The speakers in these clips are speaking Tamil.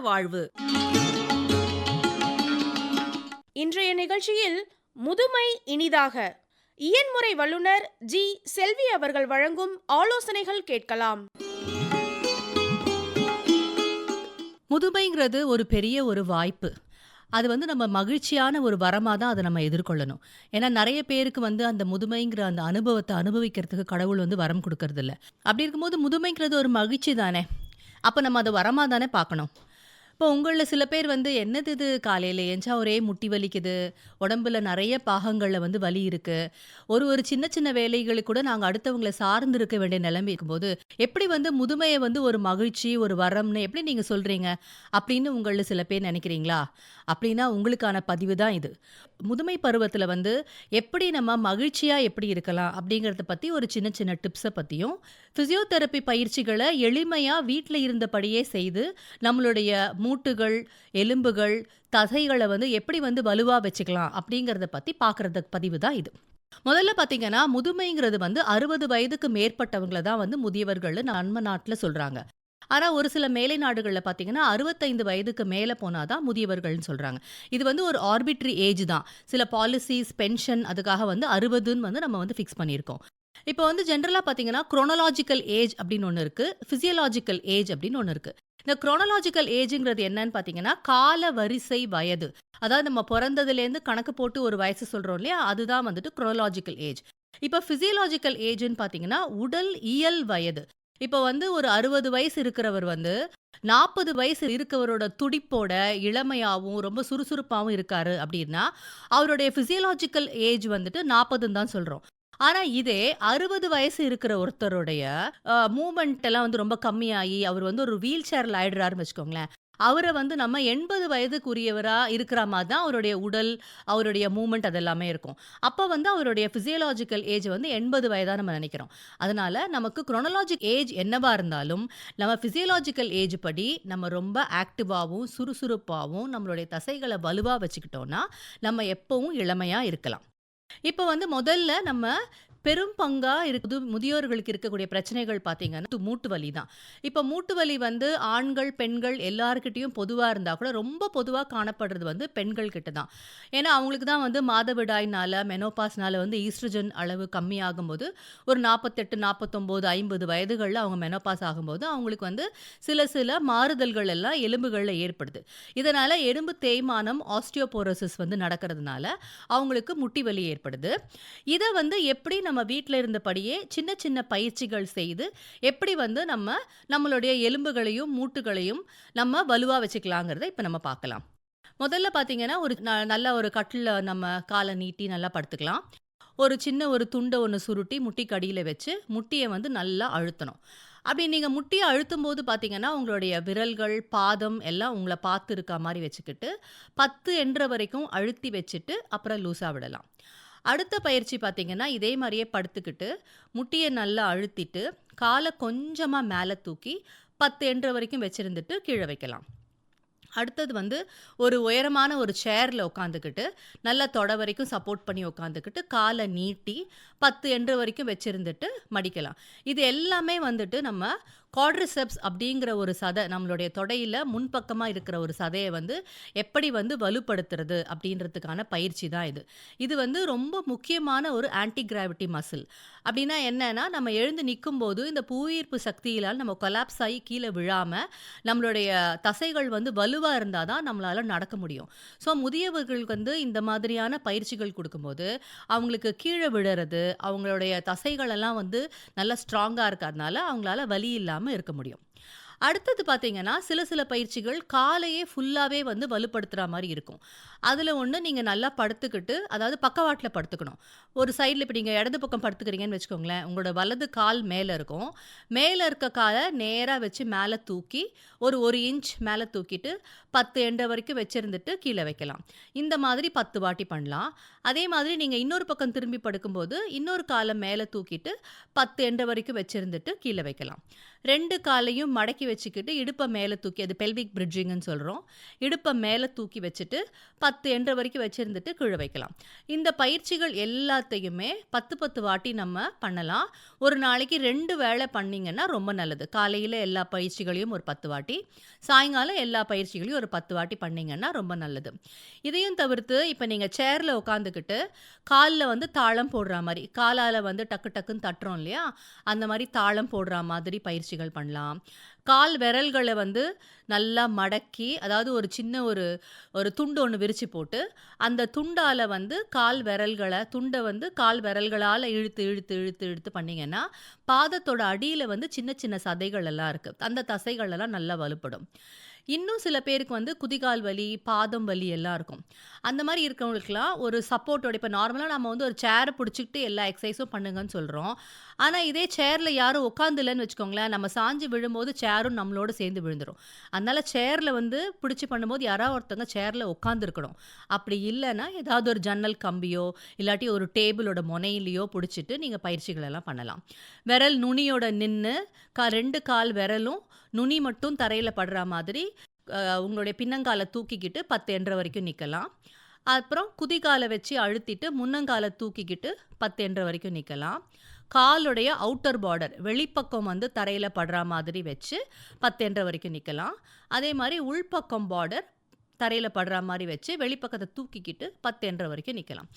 வாழ்வு. இன்றைய நிகழ்ச்சியில் முதுமை இனிதாக. இயன்முறை வல்லுனர் ஜி. செல்வி அவர்கள் வழங்கும் ஆலோசனைகள் கேட்கலாம். முதுமைங்கிறது ஒரு பெரிய ஒரு வாய்ப்பு. அது வந்து நம்ம மகிழ்ச்சியான ஒரு வரமாக தான் அதை நம்ம எதிர்கொள்ளணும். ஏன்னா நிறைய பேருக்கு வந்து அந்த முதுமைங்கிற அந்த அனுபவத்தை அனுபவிக்கிறதுக்கு கடவுள் வந்து வரம் கொடுக்கறதில்ல. அப்படி இருக்கும்போது முதுமைங்கிறது ஒரு மகிழ்ச்சி தானே? அப்போ நம்ம அதை வரமாக தானே பார்க்கணும்? இப்போ உங்களில் சில பேர் வந்து என்னது இது? காலையில் ஏஞ்சா ஒரே முட்டி வலிக்குது. உடம்புல நிறைய பாகங்களில் வந்து வலி இருக்கு. ஒரு ஒரு சின்ன சின்ன வேலைகளுக்கு கூட நாங்கள் அடுத்தவங்களை சார்ந்து இருக்க வேண்டிய நிலைமை இருக்கும்போது எப்படி வந்து முதுமையை வந்து ஒரு மகிழ்ச்சி ஒரு வரம்னு எப்படி நீங்கள் சொல்கிறீங்க அப்படின்னு உங்களில் சில பேர் நினைக்கிறீங்களா? அப்படின்னா உங்களுக்கான பதிவு தான் இது. முதுமை பருவத்தில் வந்து எப்படி நம்ம மகிழ்ச்சியாக எப்படி இருக்கலாம் அப்படிங்கிறத பற்றி ஒரு சின்ன சின்ன டிப்ஸை பற்றியும் ஃபிசியோதெரப்பி பயிற்சிகளை எளிமையாக வீட்டில் இருந்தபடியே செய்து நம்மளுடைய மூட்டுகள் எலும்புகள் தசைகளை வந்து எப்படி வந்து வலுவாக வச்சுக்கலாம் அப்படிங்கிறத பற்றி பார்க்குறது பதிவு தான் இது. முதல்ல பார்த்தீங்கன்னா முதுமைங்கிறது வந்து அறுபது வயதுக்கு மேற்பட்டவங்கள தான் வந்து முதியவர்கள்னு நம்ம நாட்டில் சொல்கிறாங்க ஆனால் ஒரு சில மேலை நாடுகளில் பார்த்தீங்கன்னா அறுபத்தைந்து வயதுக்கு மேலே போனால் தான் முதியவர்கள்னு சொல்கிறாங்க இது வந்து ஒரு ஆர்பிட்ரி ஏஜ் தான். சில பாலிசிஸ் பென்ஷன் அதுக்காக வந்து அறுபதுன்னு வந்து நம்ம வந்து ஃபிக்ஸ் பண்ணியிருக்கோம். இப்போ வந்து ஜென்ரலாக பார்த்தீங்கன்னா குரோனலாஜிக்கல் ஏஜ் அப்படின்னு ஒன்று இருக்குது ஃபிசியலாஜிக்கல் ஏஜ் அப்படின்னு ஒன்று இருக்குது இந்த குரோனலாஜிக்கல் ஏஜுங்கிறது என்னன்னு பார்த்தீங்கன்னா கால வரிசை வயது. அதாவது நம்ம பிறந்ததுலேருந்து கணக்கு போட்டு ஒரு வயசு சொல்கிறோம் இல்லையா? அதுதான் வந்துட்டு குரோனலாஜிக்கல் ஏஜ் இப்போ ஃபிசியலாஜிக்கல் ஏஜ்னு பார்த்தீங்கன்னா உடல் இயல் வயது. இப்போ வந்து ஒரு அறுபது வயசு இருக்கிறவர் வந்து நாற்பது வயசு இருக்கவரோட துடிப்போட இளமையாகவும் ரொம்ப சுறுசுறுப்பாகவும் இருக்காரு அப்படின்னா அவருடைய ஃபிசியலாஜிக்கல் ஏஜ் வந்துட்டு நாற்பதுன்னு தான் சொல்கிறோம் ஆனால் இதே அறுபது வயசு இருக்கிற ஒருத்தருடைய மூமெண்ட் எல்லாம் வந்து ரொம்ப கம்மியாகி அவர் வந்து ஒரு வீல் சேரில் ஆயிடுறாருன்னு வச்சுக்கோங்களேன். அவரை வந்து நம்ம எண்பது வயதுக்குரியவராக இருக்கிற மாதிரி தான் அவருடைய உடல் அவருடைய மூமெண்ட் அதெல்லாமே இருக்கும். அப்போ வந்து அவருடைய ஃபிசியலாஜிக்கல் ஏஜ் வந்து எண்பது வயதாக நம்ம நினைக்கிறோம். அதனால் நமக்கு குரோனலாஜிக் ஏஜ் என்னவா இருந்தாலும் நம்ம ஃபிசியலாஜிக்கல் ஏஜ் படி நம்ம ரொம்ப ஆக்டிவாகவும் சுறுசுறுப்பாகவும் நம்மளுடைய தசைகளை வலுவாக வச்சுக்கிட்டோன்னா நம்ம எப்பவும் இளமையாக இருக்கலாம். இப்போ வந்து முதல்ல நம்ம பெரும் பங்கா இருக்குது. முதியோர்களுக்கு இருக்கக்கூடிய பிரச்சனைகள் பார்த்தீங்கன்னா மூட்டு வலி தான். இப்போ மூட்டு வலி வந்து ஆண்கள் பெண்கள் எல்லாருக்கிட்டையும் பொதுவாக இருந்தால் கூட ரொம்ப பொதுவாக காணப்படுறது வந்து பெண்கள் கிட்ட தான். ஏன்னா அவங்களுக்கு தான் வந்து மாதவிடாய்னால மெனோபாஸ்னால வந்து ஈஸ்ட்ரஜன் அளவு கம்மியாகும்போது ஒரு நாற்பத்தெட்டு நாற்பத்தொம்போது ஐம்பது வயதுகளில் அவங்க மெனோபாஸ் ஆகும்போது அவங்களுக்கு வந்து சில சில மாறுதல்கள் எல்லாம் எலும்புகளில் ஏற்படுது. இதனால் எலும்பு தேய்மானம் ஆஸ்டியோபோரோசிஸ் வந்து நடக்கிறதுனால அவங்களுக்கு முட்டி வலி ஏற்படுது. இதை வந்து எப்படி நம்ம வீட்டில் இருந்தபடியே சின்ன சின்ன பயிற்சிகள் செய்து எப்படி வந்து நம்ம நம்மளுடைய எலும்புகளையும் மூட்டுகளையும் நம்ம வலுவாக வச்சுக்கலாங்கிறத இப்போ நம்ம பார்க்கலாம். முதல்ல பார்த்தீங்கன்னா ஒரு நல்ல ஒரு கட்டில் நம்ம காலை நீட்டி நல்லா படுத்துக்கலாம். ஒரு சின்ன ஒரு துண்டை ஒன்று சுருட்டி முட்டிக்கு அடியில் வச்சு முட்டியை வந்து நல்லா அழுத்தணும். அப்படி நீங்கள் முட்டியை அழுத்தும் போது பார்த்தீங்கன்னா உங்களுடைய விரல்கள் பாதம் எல்லாம் உங்களை பார்த்து இருக்க மாதிரி வச்சுக்கிட்டு பத்து என்ற வரைக்கும் அழுத்தி வச்சுட்டு அப்புறம் லூஸாக விடலாம். அடுத்த பயிற்சி பார்த்தீங்கன்னா இதே மாதிரியே படுத்துக்கிட்டு முட்டியை நல்லா அழுத்திட்டு காலை கொஞ்சமாக மேலே தூக்கி பத்து என்ற வரைக்கும் வச்சுருந்துட்டு கீழே வைக்கலாம். அடுத்தது வந்து ஒரு உயரமான ஒரு சேரில் உட்காந்துக்கிட்டு நல்லா தொட வரைக்கும் சப்போர்ட் பண்ணி உட்காந்துக்கிட்டு காலை நீட்டி பத்து என்ற வரைக்கும் வச்சுருந்துட்டு மடிக்கலாம். இது எல்லாமே வந்துட்டு நம்ம குவாட்ரிசெப்ஸ் அப்படிங்கிற ஒரு சதை நம்மளுடைய தொடையில் முன்பக்கமாக இருக்கிற ஒரு சதையை வந்து எப்படி வந்து வலுப்படுத்துறது அப்படின்றதுக்கான பயிற்சி தான் இது. இது வந்து ரொம்ப முக்கியமான ஒரு ஆன்டி கிராவிட்டி மசில் அப்படின்னா என்னன்னா நம்ம எழுந்து நிற்கும்போது இந்த புவியீர்ப்பு சக்தியிலால் நம்ம கொலாப்ஸ் ஆகி கீழே விழாமல் நம்மளுடைய தசைகள் வந்து வலுவாக இருந்தால் தான் நம்மளால் நடக்க முடியும். ஸோ முதியவர்களுக்கு வந்து இந்த மாதிரியான பயிற்சிகள் கொடுக்கும்போது அவங்களுக்கு கீழே விழுறது அவங்களுடைய தசைகளெல்லாம் வந்து நல்லா ஸ்ட்ராங்காக இருக்கிறதுனால அவங்களால வலி இல்லாமல் இருக்க முடியும். அடுத்தது பார்த்தீங்கன்னா சில சில பயிற்சிகள் காலையே ஃபுல்லாகவே வந்து வலுப்படுத்துகிற மாதிரி இருக்கும். அதில் ஒன்று நீங்கள் நல்லா படுத்துக்கிட்டு அதாவது பக்கவாட்டில் படுத்துக்கணும். ஒரு சைடில் இப்போ நீங்கள் இடது பக்கம் படுத்துக்கிறீங்கன்னு வச்சுக்கோங்களேன் உங்களோட வலது கால் மேலே இருக்கும். மேலே இருக்க காலை நேராக வச்சு மேலே தூக்கி ஒரு ஒரு இன்ச் மேலே தூக்கிட்டு பத்து எண்டை வரைக்கும் வச்சுருந்துட்டு கீழே வைக்கலாம். இந்த மாதிரி பத்து வாட்டி பண்ணலாம். அதே மாதிரி நீங்கள் இன்னொரு பக்கம் திரும்பி படுக்கும்போது இன்னொரு காலை மேலே தூக்கிட்டு பத்து என்ற வரைக்கும் வச்சுருந்துட்டு கீழே வைக்கலாம். ரெண்டு காலையும் மடக்கி வச்சுக்கிட்டு இடுப்பை மேலே தூக்கி அது பெல்விக் பிரிட்ஜிங்னு சொல்கிறோம் இடுப்பை மேலே தூக்கி வச்சுட்டு பத்து என்ற வரைக்கும் வச்சுருந்துட்டு கீழே வைக்கலாம். இந்த பயிற்சிகள் எல்லாத்தையுமே பத்து பத்து வாட்டி நம்ம பண்ணலாம். ஒரு நாளைக்கு ரெண்டு வேளை பண்ணிங்கன்னா ரொம்ப நல்லது. காலையில் எல்லா பயிற்சிகளையும் ஒரு பத்து வாட்டி சாயங்காலம் எல்லா பயிற்சிகளையும் ஒரு பத்து வாட்டி பண்ணிங்கன்னா ரொம்ப நல்லது. இதையும் தவிர்த்து இப்போ நீங்கள் சேரில் உட்காந்து எடுத்துக்கிட்டு காலில் வந்து தாளம் போடுற மாதிரி காலால் வந்து டக்கு டக்குன்னு தட்டுறோம் இல்லையா? அந்த மாதிரி தாளம் போடுற மாதிரி பயிற்சிகள் பண்ணலாம். கால் விரல்களை வந்து நல்லா மடக்கி அதாவது ஒரு சின்ன ஒரு ஒரு துண்டு ஒன்று விரித்து போட்டு அந்த துண்டால் வந்து கால் விரல்களை துண்டை வந்து கால் விரல்களால் இழுத்து இழுத்து இழுத்து இழுத்து பண்ணிங்கன்னா பாதத்தோட அடியில் வந்து சின்ன சின்ன சதைகள் எல்லாம் இருக்குது அந்த தசைகள் எல்லாம் நல்லா வலுப்படும். இன்னும் சில பேருக்கு வந்து குதிகால் வலி பாதம் வலி எல்லாம் இருக்கும். அந்த மாதிரி இருக்கவங்களுக்குலாம் ஒரு சப்போர்ட்டோட இப்போ நார்மலாக நம்ம வந்து ஒரு சேரை பிடிச்சிக்கிட்டு எல்லா எக்ஸசைஸும் பண்ணுங்கன்னு சொல்கிறோம் ஆனால் இதே சேரில் யாரும் உட்காந்துலன்னு வச்சுக்கோங்களேன் நம்ம சாஞ்சு விழும்போது சேரும் நம்மளோட சேர்ந்து விழுந்துடும் அதனால் சேரில் வந்து பிடிச்சி பண்ணும்போது யாராவது ஒருத்தவங்க சேரில் உட்காந்துருக்கணும் அப்படி இல்லைன்னா ஏதாவது ஒரு ஜன்னல் கம்பியோ இல்லாட்டி ஒரு டேபிளோட முனையிலையோ பிடிச்சிட்டு நீங்கள் பயிற்சிகளெல்லாம் பண்ணலாம். விரல் நுனியோட நின்று கா ரெண்டு கால் விரலும் நுனி மட்டும் தரையில் படுற மாதிரி உங்களுடைய பின்னங்காலை தூக்கிக்கிட்டு பத்து என்ற வரைக்கும் நிற்கலாம் அப்புறம் குதிகாலை வச்சு அழுத்திட்டு முன்னங்காலை தூக்கிக்கிட்டு பத்து என்ற வரைக்கும் நிற்கலாம் காலுடைய அவுட்டர் பார்டர் வெளிப்பக்கம் வந்து தரையில் படுற மாதிரி வச்சு பத்து என்ற வரைக்கும் நிற்கலாம் அதே மாதிரி உள்பக்கம் பார்டர் தரையில் படுற மாதிரி வச்சு வெளிப்பக்கத்தை தூக்கிக்கிட்டு பத்து என்ற வரைக்கும் நிற்கலாம்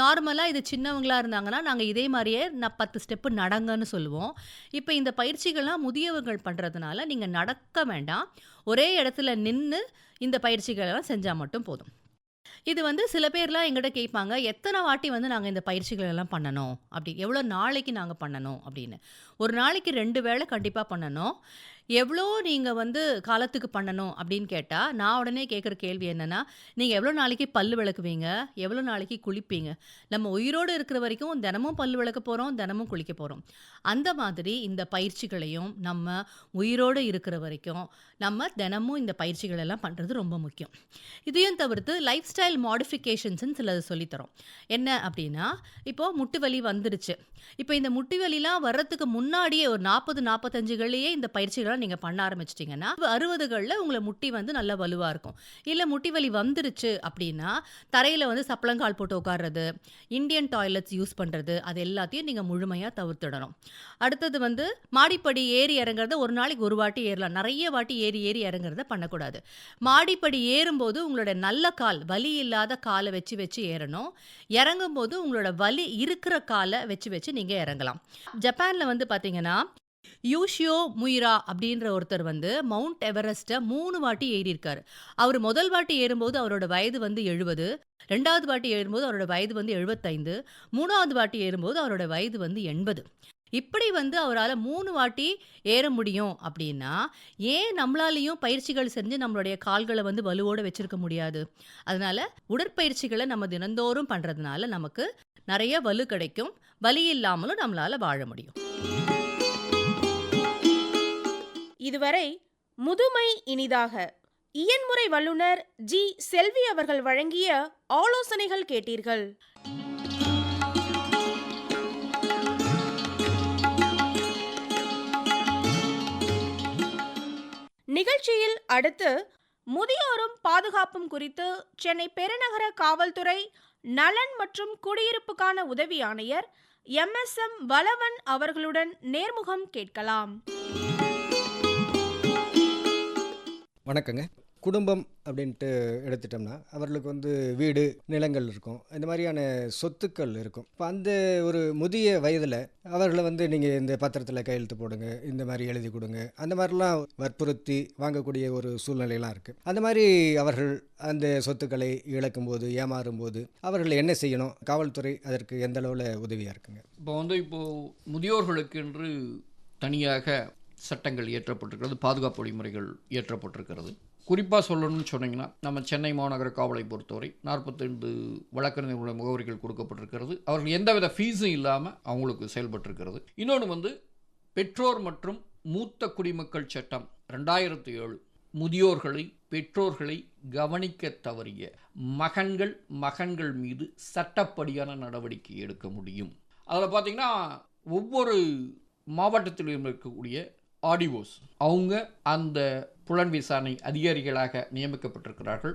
நார்மலாக இது சின்னவங்களா இருந்தாங்கன்னா நாங்கள் இதே மாதிரியே நான் பத்து ஸ்டெப்பு நடங்கன்னு சொல்லுவோம். இப்போ இந்த பயிற்சிகள்லாம் முதியவர்கள் பண்ணுறதுனால நீங்கள் நடக்க வேண்டாம். ஒரே இடத்துல நின்று இந்த பயிற்சிகளெல்லாம் செஞ்சால் மட்டும் போதும். இது வந்து சில பேர்லாம் எங்கிட்ட கேட்பாங்க எத்தனை வாட்டி வந்து நாங்கள் இந்த பயிற்சிகள் எல்லாம் பண்ணணும்? அப்படி எவ்வளோ நாளைக்கு நாங்கள் பண்ணணும்? அப்படின்னு. ஒரு நாளைக்கு ரெண்டு வேளை கண்டிப்பாக பண்ணணும். எவ்வளோ நீங்கள் வந்து காலத்துக்கு பண்ணணும் அப்படின்னு கேட்டால் நான் உடனே கேட்குற கேள்வி என்னென்னா நீங்கள் எவ்வளோ நாளைக்கு பல் விளக்குவீங்க? எவ்வளோ நாளைக்கு குளிப்பீங்க? நம்ம உயிரோடு இருக்கிற வரைக்கும் தினமும் பல் விளக்க போகிறோம் தினமும் குளிக்க போகிறோம் அந்த மாதிரி இந்த பயிற்சிகளையும் நம்ம உயிரோடு இருக்கிற வரைக்கும் நம்ம தினமும் இந்த பயிற்சிகள் எல்லாம் பண்ணுறது ரொம்ப முக்கியம். இதையும் தவிர்த்து லைஃப் ஸ்டைல் மாடிஃபிகேஷன்ஸ்னு சிலது சொல்லித்தரோம் என்ன அப்படின்னா இப்போது முட்டு வலி வந்துருச்சு. இப்போ இந்த முட்டு வலிலாம் வர்றதுக்கு முன்னாடியே ஒரு நாற்பது நாற்பத்தஞ்சுகள்லேயே இந்த பயிற்சிகளை நீங்கள் பண்ண ஆரம்பிச்சிட்டிங்கன்னா அறுபதுகளில் உங்களை முட்டி வந்து நல்லா வலுவாக இருக்கும். இல்லை முட்டி வலி வந்துருச்சு அப்படின்னா தரையில் வந்து சப்பளங்கால் போட்டு உட்கார்றது இந்தியன் டாய்லெட்ஸ் யூஸ் பண்ணுறது அது எல்லாத்தையும் நீங்கள் முழுமையாக தவிர்த்துடணும். அடுத்தது வந்து மாடிப்படி ஏறி இறங்குறத ஒரு நாளைக்கு ஒரு வாட்டி ஏறலாம். நிறைய வாட்டி ஏறி ஏறி இறங்குறத பண்ணக்கூடாது. மாடிப்படி ஏறும்போது உங்களோட நல்ல கால் வலி இல்லாத காலை வச்சு வச்சு ஏறணும். இறங்கும்போது உங்களோட வலி இருக்கிற காலை வச்சு வச்சு நீங்கள் இறங்கலாம். ஜப்பானில் வந்து பார்த்தீங்கன்னா யூஷியோ முயிரா அப்படின்ற ஒருத்தர் வந்து மவுண்ட் எவரெஸ்ட்டை மூணு வாட்டி ஏறியிருக்காரு. அவர் முதல் வாட்டி ஏறும்போது அவரோட வயது வந்து எழுபது ரெண்டாவது வாட்டி ஏறும்போது அவரோட வயது வந்து எழுபத்தைந்து மூணாவது வாட்டி ஏறும்போது அவரோட வயது வந்து எண்பது. இப்படி வந்து அவரால் மூணு வாட்டி ஏற முடியும் அப்படின்னா ஏன் நம்மளாலேயும் பயிற்சிகள் செஞ்சு நம்மளுடைய கால்களை வந்து வலுவோட வச்சிருக்க முடியாது? அதனால உடற்பயிற்சிகளை நம்ம தினந்தோறும் பண்ணுறதுனால நமக்கு நிறைய வலு கிடைக்கும். வலி இல்லாமலும் நம்மளால வாழ முடியும். இதுவரை முதுமை இனிதாக. இயன்முறை வல்லுனர் ஜி. செல்வி அவர்கள் வழங்கிய ஆலோசனைகள் கேட்டீர்கள். நிகழ்ச்சியில் அடுத்து முதியோரும் பாதுகாப்பும் குறித்து சென்னை பெருநகர காவல்துறை நலன் மற்றும் குடியிருப்புக்கான உதவி ஆணையர் எம். எஸ். எம். வளவன் அவர்களுடன் நேர்முகம் கேட்கலாம். வணக்கங்க. குடும்பம் அப்படின்ட்டு எடுத்துட்டோம்னா அவர்களுக்கு வந்து வீடு நிலங்கள் இருக்கும். இந்த மாதிரியான சொத்துக்கள் இருக்கும். இப்போ அந்த ஒரு முதிய வயதில் அவர்களை வந்து நீங்கள் இந்த பத்திரத்தில் கையெழுத்து போடுங்க இந்த மாதிரி எழுதி கொடுங்க அந்த மாதிரிலாம் வற்புறுத்தி வாங்கக்கூடிய ஒரு சூழ்நிலையெல்லாம் இருக்குது அந்த மாதிரி அவர்கள் அந்த சொத்துக்களை இழக்கும்போது ஏமாறும்போது அவர்கள் என்ன செய்யணும்? காவல்துறை அதற்கு எந்த அளவில் உதவியாக இருக்குங்க? இப்போ வந்து இப்போது முதியோர்களுக்கு என்று தனியாக சட்டங்கள் இயற்றப்பட்டிருக்கிறது பாதுகாப்பு வழிமுறைகள் இயற்றப்பட்டிருக்கிறது. குறிப்பாக சொல்லணும்னு சொன்னிங்கன்னா நம்ம சென்னை மாநகர காவலை பொறுத்தவரை நாற்பத்தைந்து வழக்கறிஞர்களுடைய முகவரிகள் கொடுக்கப்பட்டிருக்கிறது. அவர்கள் எந்தவித ஃபீஸும் இல்லாமல் அவங்களுக்கு செயல்பட்டிருக்கிறது. இன்னொன்று வந்து பெற்றோர் மற்றும் மூத்த குடிமக்கள் சட்டம் ரெண்டாயிரத்து ஏழு முதியோர்களை பெற்றோர்களை கவனிக்க தவறிய மகன்கள் மகன்கள் மீது சட்டப்படியான நடவடிக்கை எடுக்க முடியும். அதில் பார்த்தீங்கன்னா ஒவ்வொரு மாவட்டத்திலும் இருக்கக்கூடிய ஆடிவோஸ். அவங்க அந்த புலன் விசாரணை அதிகாரிகளாக நியமிக்கப்பட்டிருக்கிறார்கள்.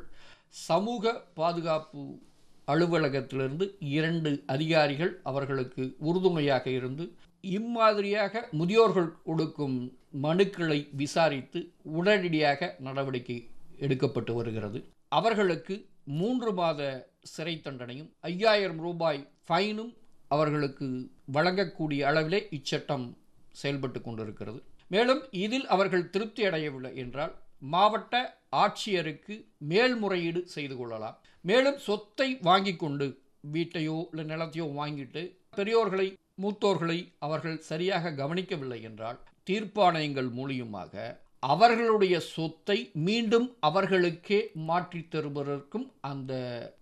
சமூக பாதுகாப்பு அலுவலகத்திலிருந்து இரண்டு அதிகாரிகள் அவர்களுக்கு உறுதுணையாக இருந்து இம்மாதிரியாக முதியோர்கள் கொடுக்கும் மனுக்களை விசாரித்து உடனடியாக நடவடிக்கை எடுக்கப்பட்டு வருகிறது. அவர்களுக்கு மூன்று மாத சிறை தண்டனையும் ஐயாயிரம் ரூபாய் ஃபைனும் அவர்களுக்கு வழங்கக்கூடிய அளவிலே இச்சட்டம் செயல்பட்டு கொண்டிருக்கிறது. மேலும் இதில் அவர்கள் திருப்தி அடையவில்லை என்றால் மாவட்ட ஆட்சியருக்கு மேல்முறையீடு செய்து கொள்ளலாம். மேலும் சொத்தை வாங்கி கொண்டு வீட்டையோ இல்லை நிலத்தையோ வாங்கிட்டு பெரியோர்களை மூத்தோர்களை அவர்கள் சரியாக கவனிக்கவில்லை என்றால் தீர்ப்பாணையங்கள் மூலியமாக அவர்களுடைய சொத்தை மீண்டும் அவர்களுக்கே மாற்றித் தருவதற்கும் அந்த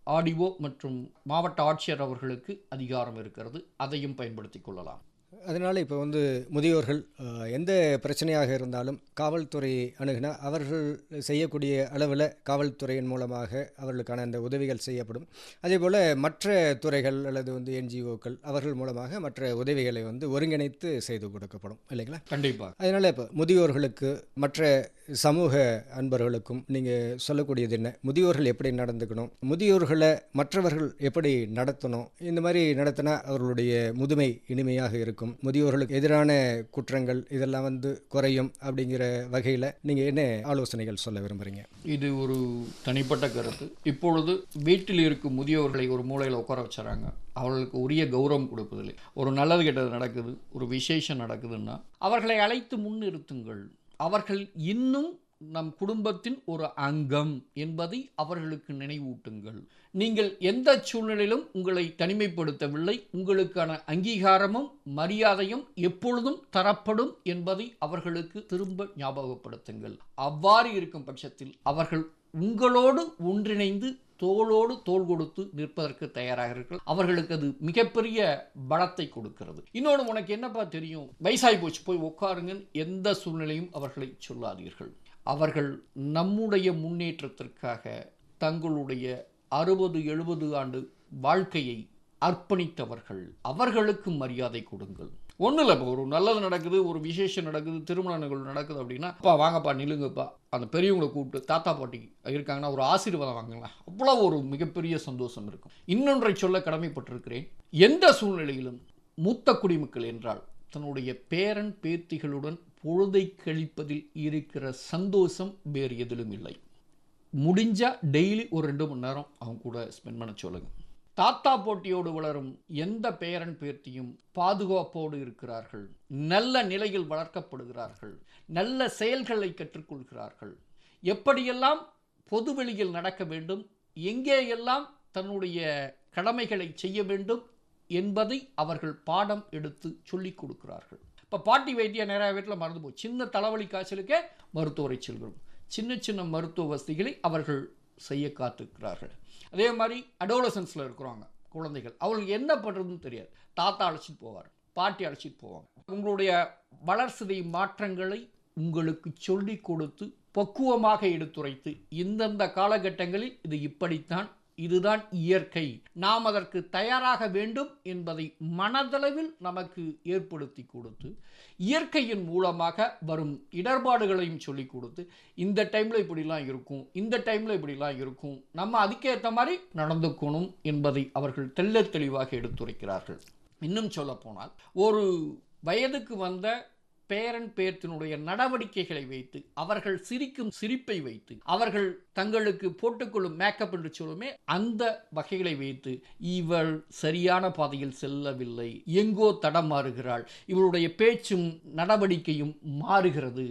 ஆடிஓ மற்றும் மாவட்ட ஆட்சியர் அவர்களுக்கு அதிகாரம் இருக்கிறது. அதையும் பயன்படுத்திக் கொள்ளலாம். அதனால் இப்போ வந்து முதியோர்கள் எந்த பிரச்சனையாக இருந்தாலும் காவல்துறை அணுகினா அவர்கள் செய்யக்கூடிய அளவில் காவல்துறையின் மூலமாக அவர்களுக்கான அந்த உதவிகள் செய்யப்படும். அதே போல் மற்ற துறைகள் அல்லது வந்து என்ஜிஓக்கள் அவர்கள் மூலமாக மற்ற உதவிகளை வந்து ஒருங்கிணைத்து செய்து கொடுக்கப்படும் இல்லைங்களா? கண்டிப்பாக அதனால் இப்போ முதியோர்களுக்கு மற்ற சமூக அன்பர்களுக்கும் நீங்கள் சொல்லக்கூடியது என்ன? முதியோர்கள் எப்படி நடந்துக்கணும்? முதியோர்களை மற்றவர்கள் எப்படி நடத்தணும்? இந்த மாதிரி நடத்தினா அவர்களுடைய முதுமை இனிமையாக இருக்கும். முதியோர்களுக்கு எதிரான குற்றங்கள் இதெல்லாம் வந்து குறையும் அப்படிங்கிற வகையில் நீங்கள் என்ன ஆலோசனைகள் சொல்ல விரும்புகிறீங்க இது ஒரு தனிப்பட்ட கருத்து. இப்பொழுது வீட்டில் இருக்கும் முதியோர்களை ஒரு மூலையில் உட்கார வச்சுறாங்க. அவர்களுக்கு உரிய கௌரவம் கொடுப்பதில்லை. ஒரு நல்லது கெட்டது நடக்குது ஒரு விசேஷம் நடக்குதுன்னா அவர்களை அழைத்து முன்னிறுத்துங்கள். அவர்கள் இன்னும் நம் குடும்பத்தின் ஒரு அங்கம் என்பதை அவர்களுக்கு நினைவூட்டுங்கள். நீங்கள் எந்த சூழ்நிலையிலும் உங்களை தனிமைப்படுத்தவில்லை. உங்களுக்கான அங்கீகாரமும் மரியாதையும் எப்பொழுதும் தரப்படும் என்பதை அவர்களுக்கு திரும்ப ஞாபகப்படுத்துங்கள். அவ்வாறு இருக்கும் பட்சத்தில் அவர்கள் உங்களோடு ஒன்றிணைந்து தோளோடு தோள் கொடுத்து நிற்பதற்கு தயாராக அவர்களுக்கு அது மிகப்பெரிய பலத்தை கொடுக்கிறது. இன்னொன்று உனக்கு என்னப்பா தெரியும்? வயசாகி போச்சு. போய் உட்காருங்கன்னு எந்த சூழ்நிலையும் அவர்களை சொல்லாதீர்கள். அவர்கள் நம்முடைய முன்னேற்றத்திற்காக தங்களுடைய அறுபது எழுபது ஆண்டு வாழ்க்கையை அர்ப்பணித்தவர்கள். அவர்களுக்கு மரியாதை கொடுங்கள். ஒன்றும் இல்லை இப்போ ஒரு நல்லது நடக்குது ஒரு விசேஷம் நடக்குது திருமண நிகழ்வு நடக்குது அப்படின்னா அப்பா வாங்கப்பா நில்லுங்கப்பா. அந்த பெரியவங்களை கூப்பிட்டு தாத்தா பாட்டி இருக்காங்கன்னா ஒரு ஆசீர்வாதம் வாங்கலாம் அவ்வளோ ஒரு மிகப்பெரிய சந்தோஷம் இருக்கும். இன்னொன்றை சொல்ல கடமைப்பட்டிருக்கிறேன். எந்த சூழ்நிலையிலும் மூத்த குடிமக்கள் என்றால் தன்னுடைய பேரன் பேத்திகளுடன் பொழுதை கழிப்பதில் இருக்கிற சந்தோஷம் வேறு எதிலும் இல்லை. முடிஞ்சால் டெய்லி ஒரு ரெண்டு மணி நேரம் அவங்க கூட ஸ்பெண்ட் பண்ண சொல்லுங்க. தாத்தா போட்டியோடு வளரும் எந்த பேரன் பேர்த்தியும் பாதுகாப்போடு இருக்கிறார்கள். நல்ல நிலையில் வளர்க்கப்படுகிறார்கள். நல்ல செயல்களை கற்றுக்கொள்கிறார்கள். எப்படியெல்லாம் பொதுவெளியில் நடக்க வேண்டும் எங்கேயெல்லாம் தன்னுடைய கடமைகளை செய்ய வேண்டும் என்பதை அவர்கள் பாடம் எடுத்து சொல்லிக் கொடுக்கிறார்கள். இப்போ பாட்டி வைத்தியம் நிறையா வீட்டில் மறந்து போகும் சின்ன தலைவலி காய்ச்சலுக்கே மருத்துவரை செல்கிறோம். சின்ன சின்ன மருத்துவ வசதிகளை அவர்கள் செய்ய காத்துக்கிறார்கள் அதே மாதிரி அடோலசன்ஸில் இருக்கிறாங்க குழந்தைகள் அவங்களுக்கு என்ன பண்ணுறதுன்னு தெரியாது. தாத்தா அழைச்சிட்டு போவார் பாட்டி அழைச்சிட்டு போவாங்க. உங்களுடைய வளர்சிதை மாற்றங்களை உங்களுக்கு சொல்லி கொடுத்து பக்குவமாக எடுத்துரைத்து இந்தந்த காலகட்டங்களில் இது இப்படித்தான் இதுதான் இயற்கை. நாம் அதற்கு தயாராக வேண்டும் என்பதை மனதளவில் நமக்கு ஏற்படுத்தி கொடுத்து இயற்கையின் மூலமாக வரும் இடர்பாடுகளையும் சொல்லி கொடுத்து இந்த டைமில் இப்படிலாம் இருக்கும் இந்த டைமில் இப்படிலாம் இருக்கும் நம்ம அதுக்கேற்ற மாதிரி நடந்துக்கணும் என்பதை அவர்கள் தெள்ள தெளிவாக எடுத்துரைக்கிறார்கள். இன்னும் சொல்ல போனால் ஒரு வயதுக்கு வந்த பேரன் பேர்த்தினுடைய நடவடிக்கைகளை வைத்து அவர்கள் சிரிக்கும் சிரிப்பை வைத்து அவர்கள் தங்களுக்கு போட்டுக்கொள்ளும் மேக்கப் என்று சொல்லுமே அந்த வகைகளை வைத்து இவள் சரியான பாதையில் செல்லவில்லை. எங்கோ தடமாறுகிறாள் இவளுடைய பேச்சும் நடவடிக்கையும் மாறுகிறது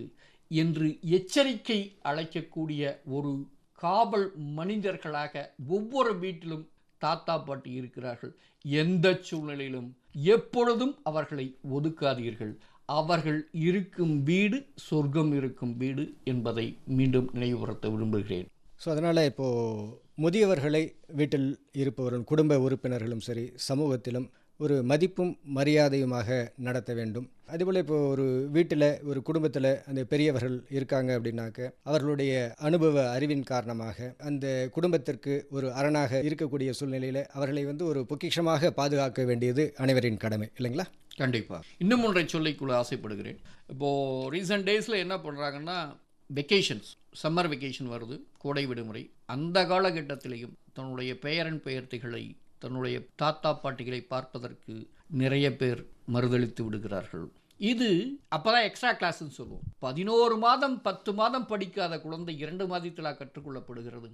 என்று எச்சரிக்கை அழைக்கக்கூடிய ஒரு காவல் மனிதர்களாக ஒவ்வொரு வீட்டிலும் தாத்தா பாட்டி இருக்கிறார்கள். எந்த சூழ்நிலையிலும் எப்பொழுதும் அவர்களை ஒதுக்காதீர்கள். அவர்கள் இருக்கும் வீடு சொர்க்கம் இருக்கும் வீடு என்பதை மீண்டும் நினைவுபடுத்த விரும்புகிறேன். ஸோ அதனால் இப்போது முதியவர்களை வீட்டில் இருப்பவரும் குடும்ப உறுப்பினர்களும் சரி சமூகத்திலும் ஒரு மதிப்பும் மரியாதையுமாக நடத்த வேண்டும். அதேபோல் இப்போ ஒரு வீட்டில் ஒரு குடும்பத்தில் அந்த பெரியவர்கள் இருக்காங்க அப்படின்னாக்க அவர்களுடைய அனுபவ அறிவின் காரணமாக அந்த குடும்பத்திற்கு ஒரு அரணாக இருக்கக்கூடிய சூழ்நிலையில் அவர்களை வந்து ஒரு பொக்கிஷமாக பாதுகாக்க வேண்டியது அனைவரின் கடமை இல்லைங்களா? கண்டிப்பாக இன்னும் ஒன்றை சொல்லிக்கொள்ள ஆசைப்படுகிறேன். இப்போது ரீசெண்ட் டேஸில் என்ன பண்ணுறாங்கன்னா வெக்கேஷன்ஸ் சம்மர் வெக்கேஷன் வருது கோடை விடுமுறை. அந்த காலகட்டத்திலையும் தன்னுடைய பெயரன் பெயர்த்திகளை தன்னுடைய தாத்தா பாட்டிகளை பார்ப்பதற்கு நிறைய பேர் மறுதளித்து விடுகிறார்கள். இது அப்போதான் எக்ஸ்ட்ரா கிளாஸ்ன்னு சொல்லுவோம். பதினோரு மாதம் பத்து மாதம் படிக்காத குழந்தை இரண்டு மாதத்திலா கற்றுக்கொள்ளப்படுகிறது.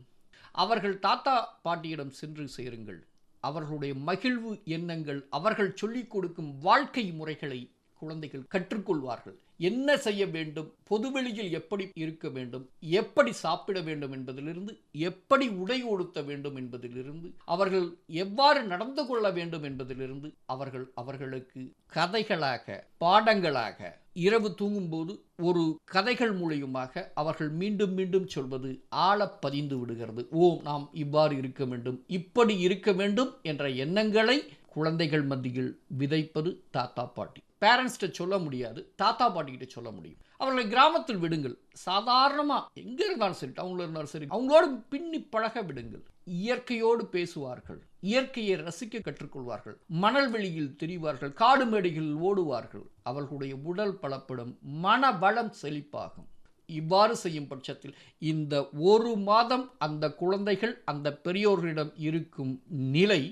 அவர்கள் தாத்தா பாட்டியிடம் சென்று சேருங்கள். அவர்களுடைய மகிழ்வு எண்ணங்கள் அவர்கள் சொல்லிக் கொடுக்கும் வாழ்க்கை முறைகளை குழந்தைகள் கற்றுக்கொள்வார்கள். என்ன செய்ய வேண்டும்? பொதுவெளியில் எப்படி இருக்க வேண்டும்? எப்படி சாப்பிட வேண்டும் என்பதிலிருந்து எப்படி உடை உடுத்த வேண்டும் என்பதிலிருந்து அவர்கள் எவ்வாறு நடந்து கொள்ள வேண்டும் என்பதிலிருந்து அவர்கள் அவர்களுக்கு கதைகளாக பாடங்களாக இரவு தூங்கும்போது ஒரு கதைகள் மூலியமாக அவர்கள் மீண்டும் மீண்டும் சொல்வது ஆழ பதிந்து விடுகிறது. ஓ நாம் இவ்வாறு இருக்க வேண்டும். இப்படி இருக்க வேண்டும் என்ற எண்ணங்களை குழந்தைகள் மத்தியில் விதைப்பது தாத்தா பாட்டி. பேரண்ட்ஸ்கிட்ட சொல்ல முடியாது தாத்தா பாட்டிக்கிட்ட சொல்ல முடியும். அவர்களை கிராமத்தில் விடுங்கள். சாதாரணமாக எங்கே இருந்தாலும் சரி டவுனில் இருந்தாலும் சரி அவங்களோடு பின்னி பழக விடுங்கள். இயற்கையோடு பேசுவார்கள். இயற்கையை ரசிக்க கற்றுக்கொள்வார்கள். மணல் வெளியில் தெரிவார்கள். காடு மேடைகளில் ஓடுவார்கள். அவர்களுடைய உடல் பலப்படும் மன வளம் செழிப்பாகும். இவ்வாறு செய்யும் பட்சத்தில் இந்த ஒரு மாதம் அந்த குழந்தைகள் அந்த பெரியோர்களிடம் இருக்கும் நிலை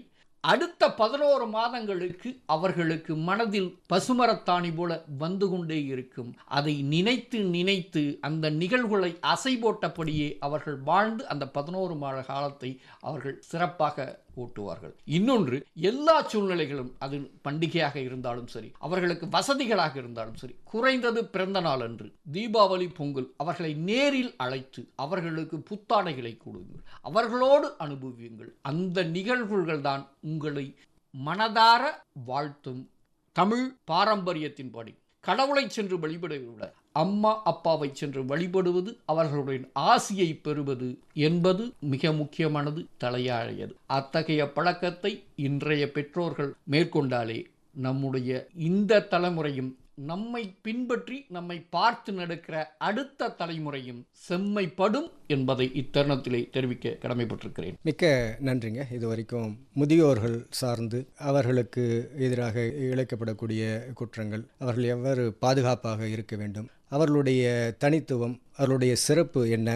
அடுத்த பதினோரு மாதங்களுக்கு அவர்களுக்கு மனதில் பசுமரத்தாணி போல வந்து கொண்டே இருக்கும். அதை நினைத்து நினைத்து அந்த நிகழ்வுகளை அசை போட்டபடியே அவர்கள் வாழ்ந்து அந்த பதினோரு மாத காலத்தை அவர்கள் சிறப்பாக ஓட்டுவார்கள் இன்னொன்று எல்லா சூழ்நிலைகளும் அது பண்டிகையாக இருந்தாலும் சரி அவர்களுக்கு வசதிகளாக இருந்தாலும் சரி குறைந்தது பிறந்த நாள் அன்று தீபாவளி பொங்கல் அவர்களை நேரில் அழைத்து அவர்களுக்கு புத்தாடைகளை கொடுங்கள். அவர்களோடு அனுபவியுங்கள். அந்த நிகழ்வுகள் தான் உங்களை மனதார வாழ்த்தும் தமிழ் பாரம்பரியத்தின்படி. கடவுளை சென்று வழிபட அம்மா அப்பாவை சென்று வழிபடுவது அவர்களுடைய ஆசியை பெறுவது என்பது மிக முக்கியமானது தலையாழையது அத்தகைய பழக்கத்தை இன்றைய பெற்றோர்கள் மேற்கொண்டாலே நம்முடைய இந்த தலைமுறையும் நம்மை பின்பற்றி நம்மை பார்த்து நடக்கிற அடுத்த தலைமுறையும் செம்மைப்படும் என்பதை இத்தருணத்திலே தெரிவிக்க கடமைப்பட்டிருக்கிறேன். மிக்க நன்றிங்க. இது வரைக்கும் முதியோர்கள் சார்ந்து அவர்களுக்கு எதிராக இழைக்கப்படக்கூடிய குற்றங்கள் அவர்கள் எவ்வாறு பாதுகாப்பாக இருக்க வேண்டும் அவர்களுடைய தனித்துவம் அவர்களுடைய சிறப்பு என்ன?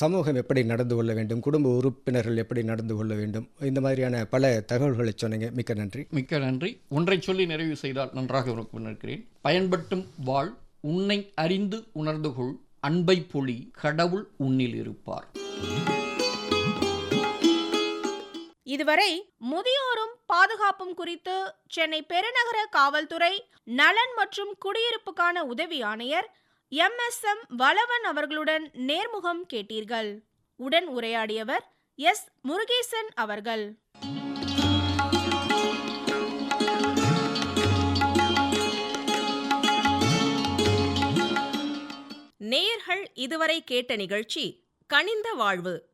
சமூகம் எப்படி நடந்து கொள்ள வேண்டும்? குடும்ப உறுப்பினர்கள் எப்படி நடந்து கொள்ள வேண்டும்? இந்த மாதிரியான பல தகவல்களை சொன்னீங்க. மிக்க நன்றி. மிக்க நன்றி. ஒன்றை சொல்லி நிறைவு செய்தால் நன்றாக இருக்கும் நினைக்கிறேன் பயன்பட்டும் வாழ் உன்னை அறிந்து உணர்ந்து கொள். அன்பை பொழி கடவுள் உன்னில் இருப்பார். இதுவரை முதியோரும் பாதுகாப்பும் குறித்து சென்னை பெருநகர காவல்துறை நலன் மற்றும் குடியிருப்புக்கான உதவி ஆணையர் எம் எஸ் எம் வளவன் அவர்களுடன் நேர்முகம் கேட்டீர்கள். உடன் உரையாடியவர் எஸ். முருகேசன் அவர்கள். நேயர்கள் இதுவரை கேட்ட நிகழ்ச்சி கனிந்த வாழ்வு.